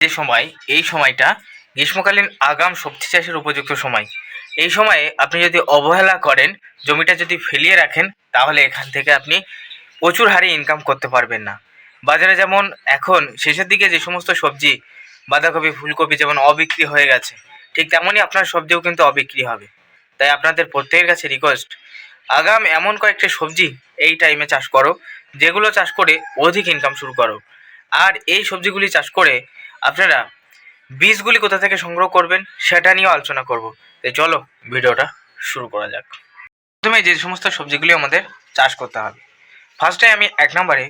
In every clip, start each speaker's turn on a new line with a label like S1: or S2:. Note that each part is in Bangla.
S1: যে সময়, এই সময়টা গ্রীষ্মকালীন আগাম সবজি চাষের উপযুক্ত সময়। এই সময়ে আপনি যদি অবহেলা করেন, জমিটা যদি ফেলিয়ে রাখেন, তাহলে এখান থেকে আপনি প্রচুর হারে ইনকাম করতে পারবেন না। বাজারে যেমন এখন শেষের দিকে যে সমস্ত সবজি, বাঁধাকপি, ফুলকপি যেমন অবিক্রি হয়ে গেছে, ঠিক তেমনই আপনার সবজিও কিন্তু অবিক্রি হবে। তাই আপনাদের প্রত্যেকের কাছে রিকোয়েস্ট আগাম এমন কয়েকটা সবজি এই টাইমে চাষ করো, যেগুলো চাষ করে অধিক ইনকাম শুরু করো। আর এই সবজিগুলি চাষ করে আপনারা বীজগুলি কোথা থেকে সংগ্রহ করবেন সেটা নিয়েও আলোচনা করব। তাই চলো ভিডিওটা শুরু করা যাক। প্রথমে যে সমস্ত সবজিগুলি আমাদের চাষ করতে হবে ফার্স্টে আমি এক নম্বরে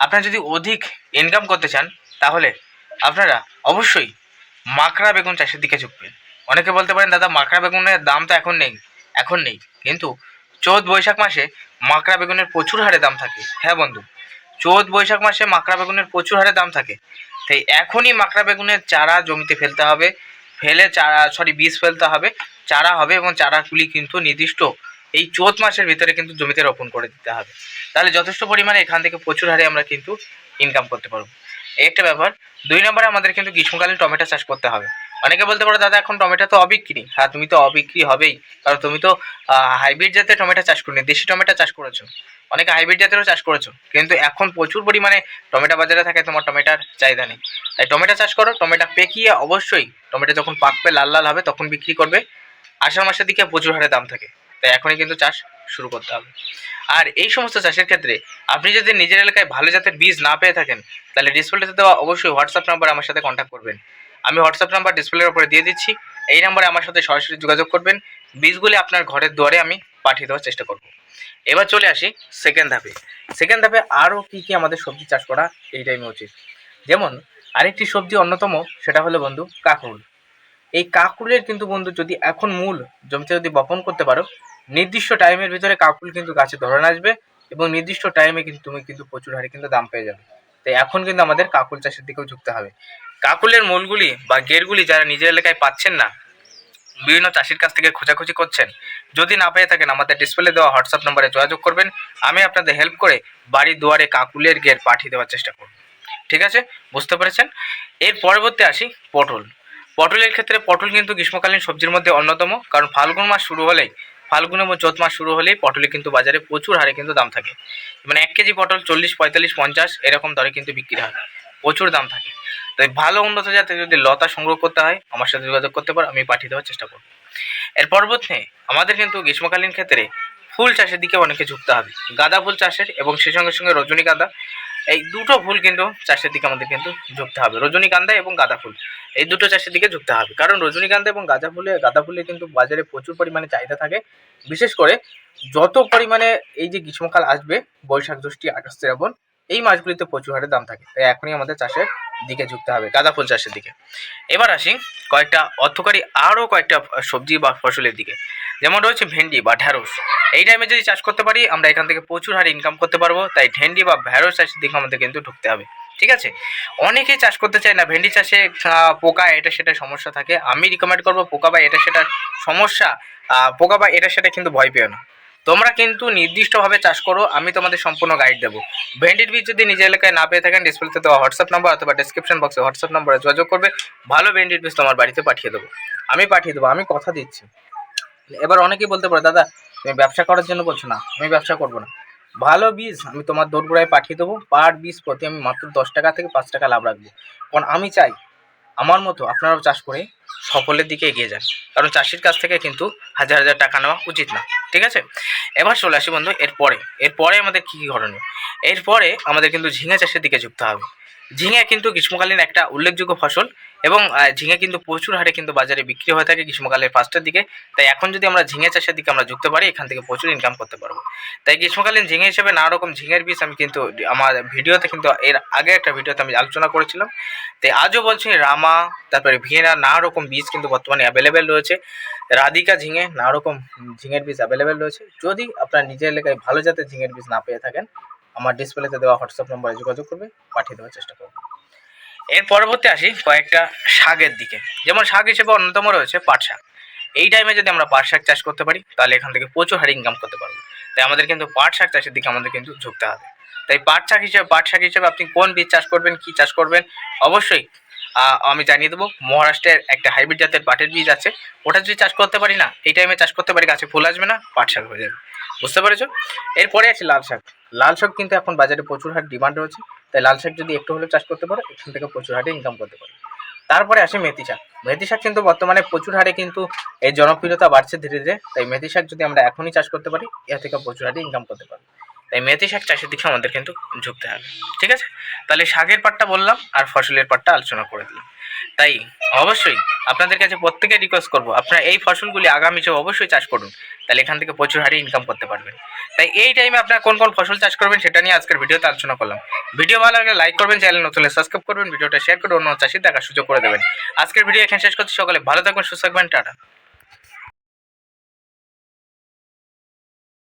S1: আপনারা যদি অধিক ইনকাম করতে চান, তাহলে আপনারা অবশ্যই মাকড়া বেগুন চাষের দিকে ঝুঁকবেন অনেকে বলতে পারেন, দাদা মাকড়া বেগুনের দাম তো এখন নেই। এখন নেই। কিন্তু চৌদ্দ বৈশাখ মাসে মাকড়া বেগুনের প্রচুর হারে দাম থাকে। হ্যাঁ বন্ধু চৌদ্দ বৈশাখ মাসে মাকড়া বেগুনের প্রচুর হারে দাম থাকে। তাই এখনই মাকড়া বেগুনের চারা জমিতে ফেলতে হবে। ফেলে চারা সরি বীজ ফেলতে হবে, চারা হবে এবং চারাগুলি কিন্তু নির্দিষ্ট এই চোত মাসের ভিতরে কিন্তু জমিতে রোপণ করে দিতে হবে। তাহলে যথেষ্ট পরিমাণে এখান থেকে প্রচুর হারে আমরা কিন্তু ইনকাম করতে পারব। একটা ব্যাপার, দুই নম্বরে আমাদের কিন্তু গ্রীষ্মকালীন টমেটো চাষ করতে হবে। অনেকে বলতে পারো, দাদা, এখন টমেটো তো অবিক্রি। হ্যাঁ তুমি তো অবিক্রি হবেই। কারণ তুমি তো হাইব্রিড জাতের টমেটো চাষ করনি, দেশি টমেটো চাষ করেছ। অনেকে হাইব্রিড জাতেরও চাষ করেছ। কিন্তু এখন প্রচুর পরিমাণে টমেটো বাজারে থাকে, তোমার টমেটোর চাহিদা নেই। তাই টমেটো চাষ করো, টমেটো পেকিয়ে অবশ্যই টমেটো যখন পাকবে লাল লাল হবে, তখন বিক্রি করবে। আষাঢ় মাসের দিকে প্রচুর হারে দাম থাকে। তাই এখনই কিন্তু চাষ শুরু করতে হবে। আর এই সমস্ত চাষের ক্ষেত্রে আপনি যদি নিজের এলাকায় ভালো জাতের বীজ না পেয়ে থাকেন, তাহলে ডিসপ্লেতে দেওয়া অবশ্যই হোয়াটসঅ্যাপ নাম্বার আমার সাথে কন্ট্যাক্ট করবেন। আমি হোয়াটসঅ্যাপ নাম্বার ডিসপ্লের উপরে দিয়ে দিচ্ছি। এই নাম্বারে আমার সাথে সরাসরি যোগাযোগ করবেন। বীজগুলি আপনার ঘরের দুয়ারে আমি পাঠিয়ে দেওয়ার চেষ্টা করব। এবার চলে আসি সেকেন্ড ধাপে। সেকেন্ড ধাপে আরও কী কী আমাদের সবজি চাষ করা এই টাইমে উচিত। যেমন, আরেকটি সবজি অন্যতম, সেটা হলো বন্ধু কাকুল। এই কাকুলের কিন্তু বন্ধু, যদি এখন মূল জমিতে যদি বপন করতে পারো, নির্দিষ্ট টাইমের ভিতরে কাকুল কিন্তু গাছে ধরে আসবে এবং নির্দিষ্ট টাইমে কিন্তু তুমি কিন্তু প্রচুর হারে কিন্তু দাম পেয়ে যাবে। তাই এখন কিন্তু আমাদের কাকুল চাষের দিকেও ঝুঁকতে হবে। কাকুলের মূলগুলি বা গেরগুলি যারা নিজের এলাকায় পাচ্ছেন না, বিভিন্ন চাষির কাছ থেকে খোঁজাখুঁজি করছেন, যদি না পেয়ে থাকেন আমাদের ডিসপ্লে দেওয়া হোয়াটসঅ্যাপ নম্বরে যোগাযোগ করবেন। আমি আপনাদের হেল্প করে বাড়ির দুয়ারে কাকুলের গের পাঠিয়ে দেওয়ার চেষ্টা করব। ঠিক আছে? বুঝতে পেরেছেন? এর পরবর্তী আসি পটল। পটলের ক্ষেত্রে পটল কিন্তু গ্রীষ্মকালীন সবজির মধ্যে অন্যতম, কারণ ফাল্গুন মাস শুরু হলেই, ফাল্গুন এবং চৈত মাস শুরু হলেই পটলে কিন্তু বাজারে প্রচুর হারে কিন্তু দাম থাকে। মানে এক কেজি পটল চল্লিশ, পঁয়তাল্লিশ, পঞ্চাশ, এরকম দরে কিন্তু বিক্রি হয়। প্রচুর দাম থাকে। তাই ভালো উন্নত জাতের যদি লতা সংগ্রহ করতে হয়, আমার সাথে যোগাযোগ করতে পারো, আমি পাঠিয়ে দেওয়ার চেষ্টা করব। এর পরবর্তী, আমাদের কিন্তু গ্রীষ্মকালীন ক্ষেত্রে ফুল চাষের দিকে অনেকে ঝুঁকতে হবে। গাঁদা ফুল চাষের এবং সেই সঙ্গে সঙ্গে রজনীগন্ধা এই দুটো ফুল কিন্তু চাষের দিকে আমাদের কিন্তু ঝুঁকতে হবে। রজনীগন্ধা এবং গাঁদা ফুল, এই দুটো চাষের দিকে ঝুঁকতে হবে। কারণ রজনীগন্ধা এবং গাঁদা ফুলে গাঁদা ফুলে কিন্তু বাজারে প্রচুর পরিমাণে চাহিদা থাকে। বিশেষ করে যত পরিমাণে এই যে গ্রীষ্মকাল আসবে, বৈশাখ জ্যৈষ্ঠী আগস্ট শ্রাবণ, এই মাসগুলিতে প্রচুর হারে দাম থাকে। তাই এখনই আমাদের চাষের দিকে ঝুঁকতে হবে, গাঁদা ফুল চাষের দিকে। এবার আসি কয়েকটা, অর্থকারী আরও কয়েকটা সবজি বা ফসলের দিকে। যেমন রয়েছে ভেন্ডি বা ঢ্যাঁড়স। এই টাইমে যদি চাষ করতে পারি, আমরা এখান থেকে প্রচুর হারে ইনকাম করতে পারব, তাই ভেন্ডি বা ঢ্যাঁড়স চাষের দিকে আমাদের কিন্তু ঢুকতে হবে। ঠিক আছে? অনেকেই চাষ করতে চায় না, ভেন্ডি চাষে পোকা এটা সেটা সমস্যা থাকে। আমি রিকমেন্ড করব পোকা বা এটা সেটা সমস্যা পোকা বা এটা সেটা কিন্তু ভয় পেও না। তোমরা কিন্তু নির্দিষ্টভাবে চাষ করো, আমি তোমাদের সম্পূর্ণ গাইড দেবো। ভেন্ডির বীজ যদি নিজের এলাকায় না পেয়ে থাকেন ডিসপ্লেতে দেওয়া হোয়াটসঅ্যাপ নাম্বার অথবা ডিসক্রিপশন বক্সে হোয়াটসঅ্যাপ নম্বরে যোগাযোগ করবে। ভালো ভেন্ডির বীজ তোমার বাড়িতে পাঠিয়ে দেবো। আমি পাঠিয়ে দেবো, আমি কথা দিচ্ছি। এবার অনেকেই বলতে পারে, দাদা, তুমি ব্যবসা করার জন্য বলছো না, আমি ব্যবসা করব না। ভালো বীজ আমি তোমার দোরগোড়ায় পাঠিয়ে দেবো। পার বীজ প্রতি আমি মাত্র দশ টাকা থেকে পাঁচ টাকা লাভ রাখব। কারণ আমি চাই আমার মতো আপনারাও চাষ করে সফলের দিকে এগিয়ে যান। কারণ চাষির কাছ থেকে কিন্তু হাজার হাজার টাকা নেওয়া উচিত না। ঠিক আছে? এবার চলে আসি বন্ধু, এরপরে। এরপরে আমাদের কী কী করণীয় এরপরে আমাদের কিন্তু ঝিঙে চাষের দিকে যুক্ত হবে। ঝিঙে কিন্তু গ্রীষ্মকালীন একটা উল্লেখযোগ্য ফসল এবং ঝিঙে কিন্তু প্রচুর হারে কিন্তু বাজারে বিক্রি হয়ে থাকে গ্রীষ্মকালের ফার্স্টের দিকে। তাই এখন যদি আমরা ঝিঙে চাষের দিকে আমরা যুক্ত পারি, এখান থেকে প্রচুর ইনকাম করতে পারব। তাই গ্রীষ্মকালীন ঝিঙে হিসেবে নানা রকম ঝিঙের বীজ আমি কিন্তু আমার ভিডিওতে কিন্তু এর আগে একটা ভিডিওতে আমি আলোচনা করেছিলাম। তাই আজও বলছি রামা, তারপরে ভিয়েনা, নানা রকম বীজ কিন্তু বর্তমানে অ্যাভেলেবেল রয়েছে। রাধিকা ঝিঙে, নানা রকম ঝিঙের বীজ অ্যাভেলেবেল রয়েছে। যদি আপনার নিজের এলাকায় ভালো জাতের ঝিঙের বীজ না পেয়ে থাকেন আমার ডিসপ্লেতে দেওয়া হোয়াটসঅ্যাপ নম্বরে যোগাযোগ করবে, পাঠিয়ে দেওয়ার চেষ্টা করবে। এর পরবর্তী আসি কয়েকটা শাকের দিকে। যেমন শাক হিসেবে অন্যতম রয়েছে পাট শাক। এই টাইমে যদি আমরা পাট শাক চাষ করতে পারি, তাহলে এখান থেকে প্রচুর হারে ইনকাম করতে পারব। তাই আমাদের কিন্তু পাট শাক চাষের দিকে আমাদের কিন্তু ঝুঁকতে হবে। তাই পাট শাক হিসেবে, পাট শাক হিসেবে আপনি কোন বীজ চাষ করবেন, কি চাষ করবেন, অবশ্যই আমি জানিয়ে দেবো, মহারাষ্ট্রের একটা হাইব্রিড জাতের পাটের বীজ আছে। ওটা যদি চাষ করতে পারি না, এই টাইমে চাষ করতে পারি গাছে ফুল আসবে না, পাট শাক হয়ে যাবে। বুঝতে পেরেছ? এরপরে আছে লাল শাক। লাল শাক কিন্তু এখন বাজারে প্রচুর হার ডিমান্ড রয়েছে। তাই লাল শাক যদি একটু হলেও চাষ করতে পারো, এখান থেকে প্রচুর হারে ইনকাম করতে পারো। তারপরে আসে মেথি শাক। মেথি শাক কিন্তু বর্তমানে প্রচুর হারে কিন্তু এর জনপ্রিয়তা বাড়ছে ধীরে ধীরে। তাই মেথি শাক যদি আমরা এখনই চাষ করতে পারি, এর থেকে প্রচুর হারে ইনকাম করতে পারি তাই মেথি শাক চাষের দিকে আমাদের কিন্তু ঝুঁকতে হবে। ঠিক আছে? তাহলে শাকের পাটটা বললাম আর ফসলের পাটটা আলোচনা করে দিলাম। তাই অবশ্যই। আপনাদের কাছে প্রত্যেকে রিকোয়েস্ট করব। আপনারা এই ফসলগুলি আগামী সব অবশ্যই চাষ করুন। তাহলে এখান থেকে প্রচুর হারে ইনকাম করতে পারবেন। তাই এই টাইমে আপনারা কোন কোন ফসল চাষ করবেন সেটা নিয়ে আজকের ভিডিওতে আলোচনা করলাম। ভিডিও ভালো লাগলে লাইক করবেন চ্যানেল নতুন সাবস্ক্রাইব করবেন, ভিডিওটা শেয়ার করে অন্য চাষি দেখার সুযোগ করে দেবেন। আজকের ভিডিও এখানে শেষ করছি। সকালে ভালো থাকবেন সুস্থ থাকবেন, টাটা।